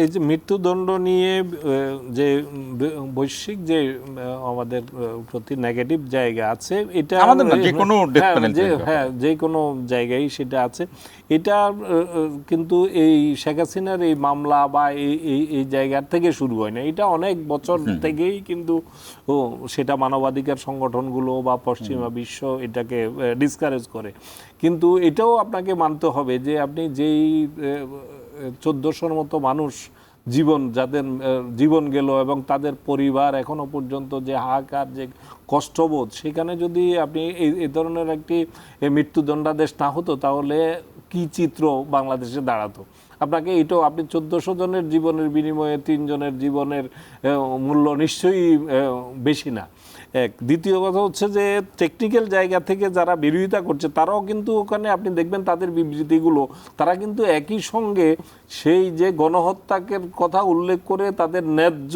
এই যে মৃত্যুদণ্ড নিয়ে যে বৈশ্বিক যে আমাদের প্রতি নেগেটিভ জায়গা আছে এটা আমাদের না, যে কোনো হ্যাঁ, যে- হ্যাঁ যে কোনো জায়গায় সেটা আছে। এটা কিন্তু এই শেখ হাসিনার এই মামলা বা এই এই এই জায়গা থেকে শুরু হয় না। এটা অনেক বছর থেকেই কিন্তু ও সেটা মানবাধিকার সংগঠনগুলো বা পশ্চিমা বিশ্ব এটাকে ডিসকারেজ করে। কিন্তু এটাও আপনাকে মানতে হবে যে আপনি যেই চোদ্দোশোর মতো মানুষ জীবন, যাদের জীবন গেল এবং তাদের পরিবার এখনও পর্যন্ত যে হাহাকার, যে কষ্টবোধ, সেখানে যদি আপনি এই এই ধরনের একটি মৃত্যুদণ্ডাদেশ না হতো, তাহলে কি চিত্র বাংলাদেশে দাঁড়াতো? আপনাকে এটাও আপনি চোদ্দশো জনের জীবনের বিনিময়ে তিনজনের জীবনের মূল্য নিশ্চয়ই বেশি না। এক। দ্বিতীয় কথা হচ্ছে যে টেকনিক্যাল জায়গা থেকে যারা বিরোধিতা করছে, তারাও কিন্তু ওখানে আপনি দেখবেন তাদের বিবৃতিগুলো, তারা কিন্তু একই সঙ্গে সেই যে গণহত্যাকের কথা উল্লেখ করে তাদের ন্যায্য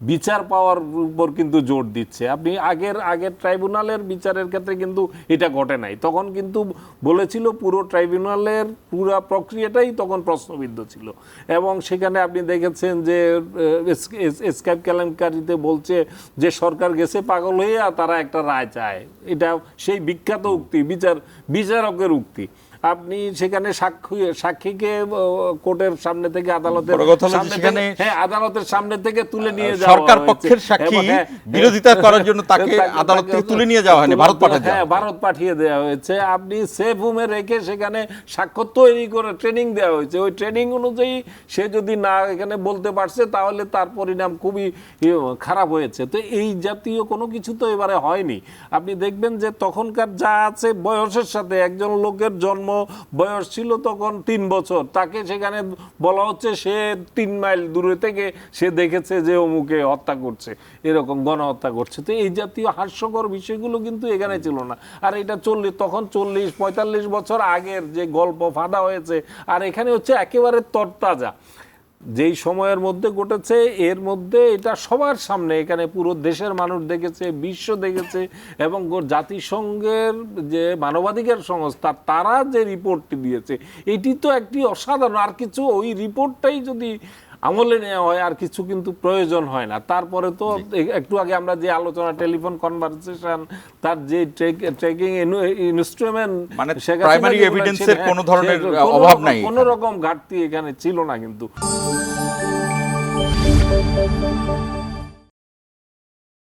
বিচার পাওয়ার উপর কিন্তু জোর দিচ্ছে। আপনি আগের আগের ট্রাইব্যুনালের বিচারের ক্ষেত্রে কিন্তু এটা ঘটে নাই। তখন কিন্তু বলেছিল পুরো ট্রাইব্যুনালের পুরো প্রক্রিয়াটাই তখন প্রশ্নবিদ্ধ ছিল। এবং সেখানে আপনি দেখেছেন যে স্কাইপ কেলেঙ্কারিতে বলছে যে সরকার গেছে পাগল হয়ে আর তারা একটা রায় চায়। এটা সেই বিখ্যাত উক্তি বিচার বিচারকের উক্তি। আপনি সেখানে সাক্ষী সাক্ষীকে কোর্টের সামনে থেকে আদালতের সামনে থেকে- হ্যাঁ আদালতের সামনে থেকে তুলে নিয়ে যাওয়া সরকার পক্ষের সাক্ষী হ্যাঁ, বিরোধিতা করার জন্য তাকে তাকে- আদালত থেকে তুলে নিয়ে যাওয়া হয়নি, ভারত পাঠিয়ে দেওয়া হ্যাঁ ভারত পাঠিয়ে দেওয়া হয়েছে। আপনি সেফ হোমে রেখে সেখানে স্বাক্ষর তৈরি করে ট্রেনিং দেওয়া হয়েছে। ওই ট্রেনিং অনুযায়ী সে যদি না এখানে বলতে পারছে তাহলে তার পরিণাম খুবই ইয়ে, খারাপ হয়েছে। তো এই জাতীয় কোনো কিছু তো এবারে হয়নি। আপনি দেখবেন যে তখনকার যা আছে বয়সের সাথে একজন লোকের জন্ম বয়স ছিল তখন তিন বছর। তাকে সেখানে বলা হচ্ছে সে তিন মাইল দূরে থেকে সে দেখেছে যে অমুকে হত্যা করছে এরকম গণহত্যা করছে। তো এই জাতীয় হাস্যকর বিষয়গুলো কিন্তু এখানে ছিল না। আর এটা চল্লিশ তখন চল্লিশ পঁয়তাল্লিশ বছর আগের যে গল্প ফাঁদা হয়েছে আর এখানে হচ্ছে একেবারে তরতাজা। যেই সময়ের মধ্যে ঘটেছে এর মধ্যে এটা সবার সামনে এখানে পুরো দেশের মানুষ দেখেছে বিশ্ব দেখেছে এবং জাতিসংঘের যে মানবাধিকার সংস্থা তারা যে রিপোর্টটি দিয়েছে এটি তো একটি অসাধারণ। আর কিছু ওই রিপোর্টটাই যদি আমলে নেওয়া হয় আর কিছু কিন্তু প্রয়োজন হয় না। তারপরে তো একটু আগে আমরা যে আলোচনা টেলিফোন কনভারসেশন তার যে ট্রেকিং ইনস্ট্রুমেন্ট মানে প্রাইমারি কোনো ধরনের অভাব নাই কোনো রকম ঘাটতি এখানে ছিল না কিন্তু।